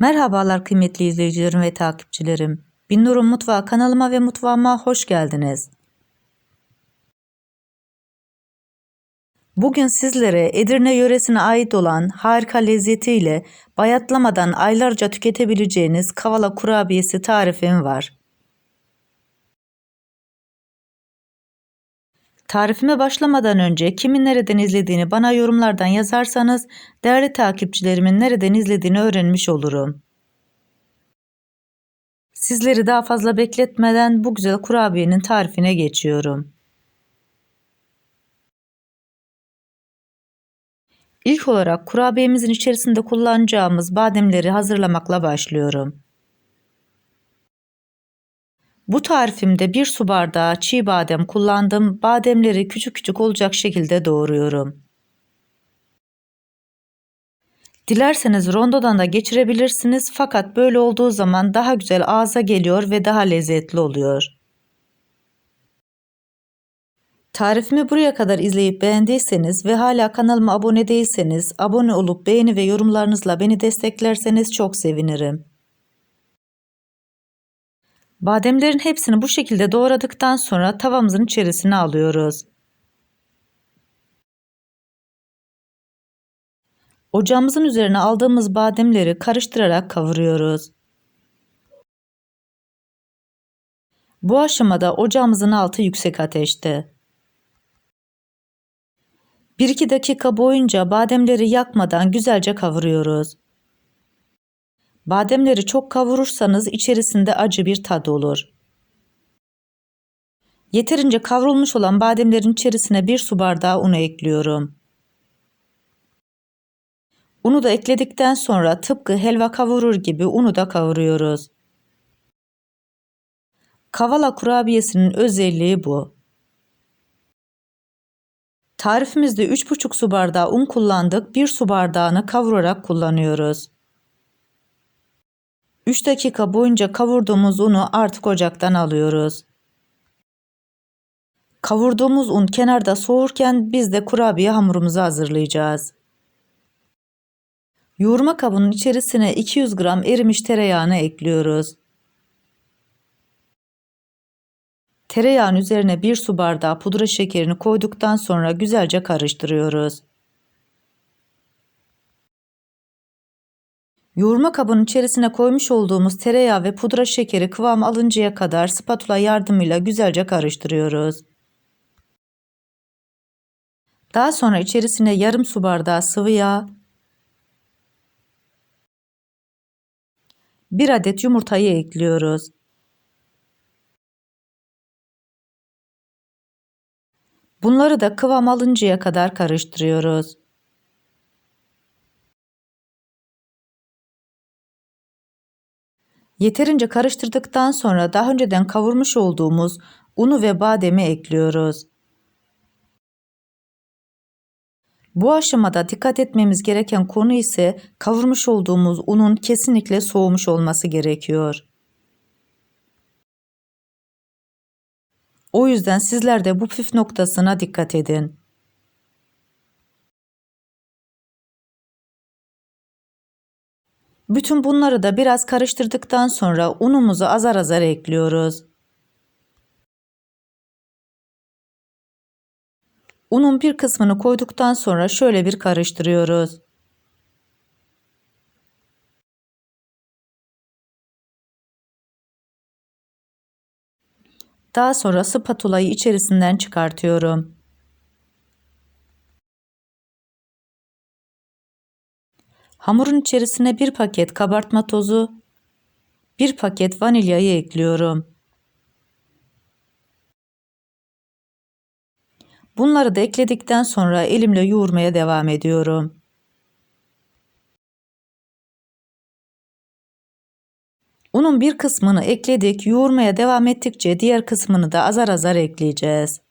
Merhabalar kıymetli izleyicilerim ve takipçilerim. Binnur'un Mutfağı kanalıma ve mutfağıma hoş geldiniz. Bugün sizlere Edirne yöresine ait olan harika lezzetiyle bayatlamadan aylarca tüketebileceğiniz kavala kurabiyesi tarifim var. Tarifime başlamadan önce kimin nereden izlediğini bana yorumlardan yazarsanız değerli takipçilerimin nereden izlediğini öğrenmiş olurum. Sizleri daha fazla bekletmeden bu güzel kurabiyenin tarifine geçiyorum. İlk olarak kurabiyemizin içerisinde kullanacağımız bademleri hazırlamakla başlıyorum. Bu tarifimde bir su bardağı çiğ badem kullandım. Bademleri küçük küçük olacak şekilde doğruyorum. Dilerseniz rondodan da geçirebilirsiniz fakat böyle olduğu zaman daha güzel ağza geliyor ve daha lezzetli oluyor. Tarifimi buraya kadar izleyip beğendiyseniz ve hala kanalıma abone değilseniz abone olup beğeni ve yorumlarınızla beni desteklerseniz çok sevinirim. Bademlerin hepsini bu şekilde doğradıktan sonra tavamızın içerisine alıyoruz. Ocağımızın üzerine aldığımız bademleri karıştırarak kavuruyoruz. Bu aşamada ocağımızın altı yüksek ateşte. 1-2 dakika boyunca bademleri yakmadan güzelce kavuruyoruz. Bademleri çok kavurursanız içerisinde acı bir tat olur. Yeterince kavrulmuş olan bademlerin içerisine bir su bardağı unu ekliyorum. Unu da ekledikten sonra tıpkı helva kavurur gibi unu da kavuruyoruz. Kavala kurabiyesinin özelliği bu. Tarifimizde 3,5 su bardağı un kullandık. 1 su bardağını kavurarak kullanıyoruz. 3 dakika boyunca kavurduğumuz unu artık ocaktan alıyoruz. Kavurduğumuz un kenarda soğurken biz de kurabiye hamurumuzu hazırlayacağız. Yoğurma kabının içerisine 200 gram erimiş tereyağını ekliyoruz. Tereyağın üzerine 1 su bardağı pudra şekerini koyduktan sonra güzelce karıştırıyoruz. Yoğurma kabının içerisine koymuş olduğumuz tereyağı ve pudra şekeri kıvam alıncaya kadar spatula yardımıyla güzelce karıştırıyoruz. Daha sonra içerisine yarım su bardağı sıvı yağ, bir adet yumurtayı ekliyoruz. Bunları da kıvam alıncaya kadar karıştırıyoruz. Yeterince karıştırdıktan sonra daha önceden kavurmuş olduğumuz unu ve bademi ekliyoruz. Bu aşamada dikkat etmemiz gereken konu ise kavurmuş olduğumuz unun kesinlikle soğumuş olması gerekiyor. O yüzden sizler de bu püf noktasına dikkat edin. Bütün bunları da biraz karıştırdıktan sonra unumuzu azar azar ekliyoruz. Unun bir kısmını koyduktan sonra şöyle bir karıştırıyoruz. Daha sonra spatulayı içerisinden çıkartıyorum. Hamurun içerisine bir paket kabartma tozu, bir paket vanilyayı ekliyorum. Bunları da ekledikten sonra elimle yoğurmaya devam ediyorum. Unun bir kısmını ekledik. Yoğurmaya devam ettikçe diğer kısmını da azar azar ekleyeceğiz.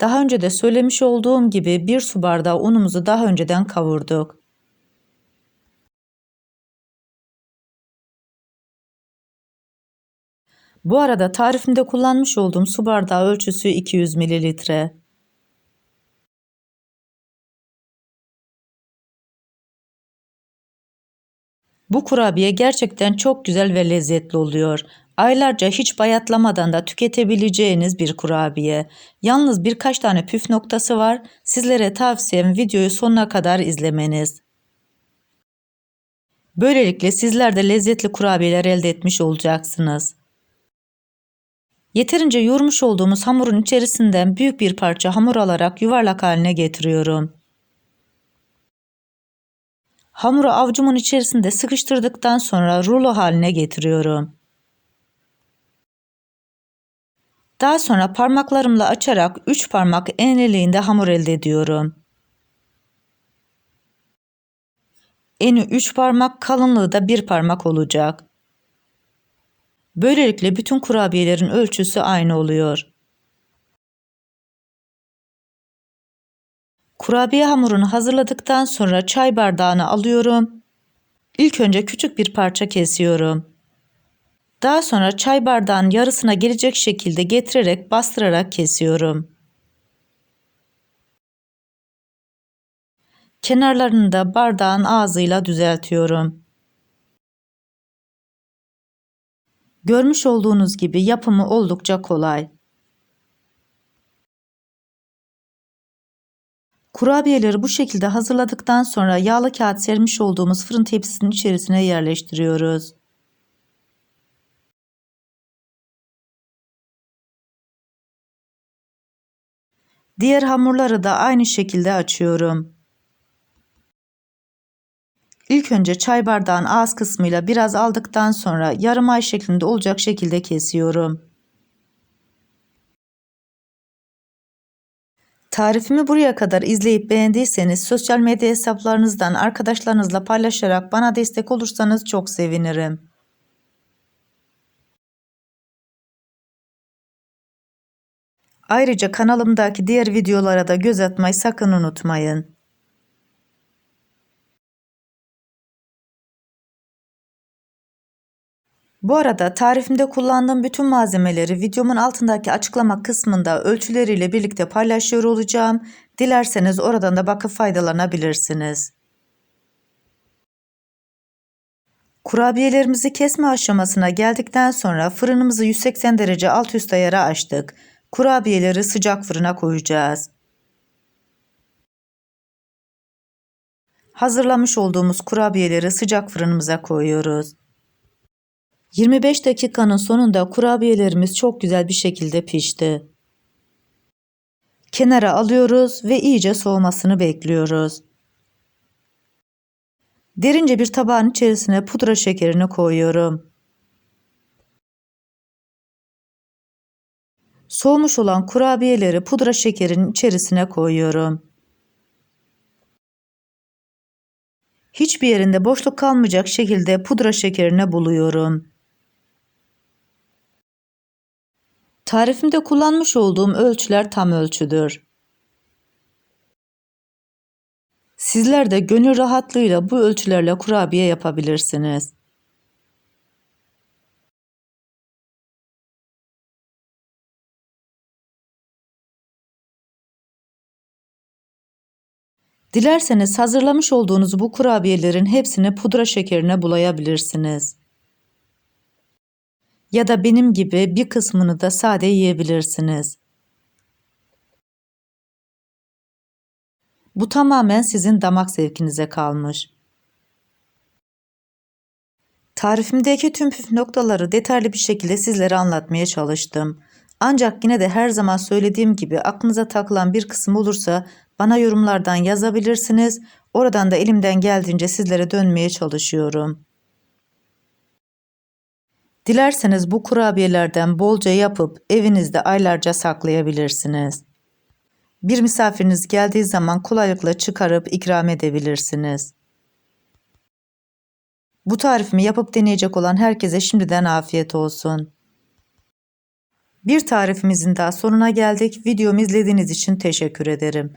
Daha önce de söylemiş olduğum gibi bir su bardağı unumuzu daha önceden kavurduk. Bu arada tarifimde kullanmış olduğum su bardağı ölçüsü 200 mililitre. Bu kurabiye gerçekten çok güzel ve lezzetli oluyor. Aylarca hiç bayatlamadan da tüketebileceğiniz bir kurabiye. Yalnız birkaç tane püf noktası var. Sizlere tavsiyem videoyu sonuna kadar izlemeniz. Böylelikle sizler de lezzetli kurabiyeler elde etmiş olacaksınız. Yeterince yoğurmuş olduğumuz hamurun içerisinden büyük bir parça hamur alarak yuvarlak haline getiriyorum. Hamuru avucumun içerisinde sıkıştırdıktan sonra rulo haline getiriyorum. Daha sonra parmaklarımla açarak 3 parmak enliliğinde hamur elde ediyorum. Eni 3 parmak, kalınlığı da 1 parmak olacak. Böylelikle bütün kurabiyelerin ölçüsü aynı oluyor. Kurabiye hamurunu hazırladıktan sonra çay bardağını alıyorum. İlk önce küçük bir parça kesiyorum. Daha sonra çay bardağının yarısına gelecek şekilde getirerek bastırarak kesiyorum. Kenarlarını da bardağın ağzıyla düzeltiyorum. Görmüş olduğunuz gibi yapımı oldukça kolay. Kurabiyeleri bu şekilde hazırladıktan sonra yağlı kağıt sermiş olduğumuz fırın tepsisinin içerisine yerleştiriyoruz. Diğer hamurları da aynı şekilde açıyorum. İlk önce çay bardağın ağız kısmıyla biraz aldıktan sonra yarım ay şeklinde olacak şekilde kesiyorum. Tarifimi buraya kadar izleyip beğendiyseniz sosyal medya hesaplarınızdan arkadaşlarınızla paylaşarak bana destek olursanız çok sevinirim. Ayrıca kanalımdaki diğer videolara da göz atmayı sakın unutmayın. Bu arada tarifimde kullandığım bütün malzemeleri videomun altındaki açıklama kısmında ölçüleriyle birlikte paylaşıyor olacağım. Dilerseniz oradan da bakıp faydalanabilirsiniz. Kurabiyelerimizi kesme aşamasına geldikten sonra fırınımızı 180 derece alt üst ayara açtık. Kurabiyeleri sıcak fırına koyacağız. Hazırlamış olduğumuz kurabiyeleri sıcak fırınımıza koyuyoruz. 25 dakikanın sonunda kurabiyelerimiz çok güzel bir şekilde pişti. Kenara alıyoruz ve iyice soğumasını bekliyoruz. Derince bir tabağın içerisine pudra şekerini koyuyorum. Soğumuş olan kurabiyeleri pudra şekerinin içerisine koyuyorum. Hiçbir yerinde boşluk kalmayacak şekilde pudra şekerine buluyorum. Tarifimde kullanmış olduğum ölçüler tam ölçüdür. Sizler de gönül rahatlığıyla bu ölçülerle kurabiye yapabilirsiniz. Dilerseniz hazırlamış olduğunuz bu kurabiyelerin hepsini pudra şekerine bulayabilirsiniz. Ya da benim gibi bir kısmını da sade yiyebilirsiniz. Bu tamamen sizin damak zevkinize kalmış. Tarifimdeki tüm püf noktaları detaylı bir şekilde sizlere anlatmaya çalıştım. Ancak yine de her zaman söylediğim gibi aklınıza takılan bir kısım olursa bana yorumlardan yazabilirsiniz. Oradan da elimden geldiğince sizlere dönmeye çalışıyorum. Dilerseniz bu kurabiyelerden bolca yapıp evinizde aylarca saklayabilirsiniz. Bir misafiriniz geldiği zaman kolaylıkla çıkarıp ikram edebilirsiniz. Bu tarifimi yapıp deneyecek olan herkese şimdiden afiyet olsun. Bir tarifimizin daha sonuna geldik. Videomu izlediğiniz için teşekkür ederim.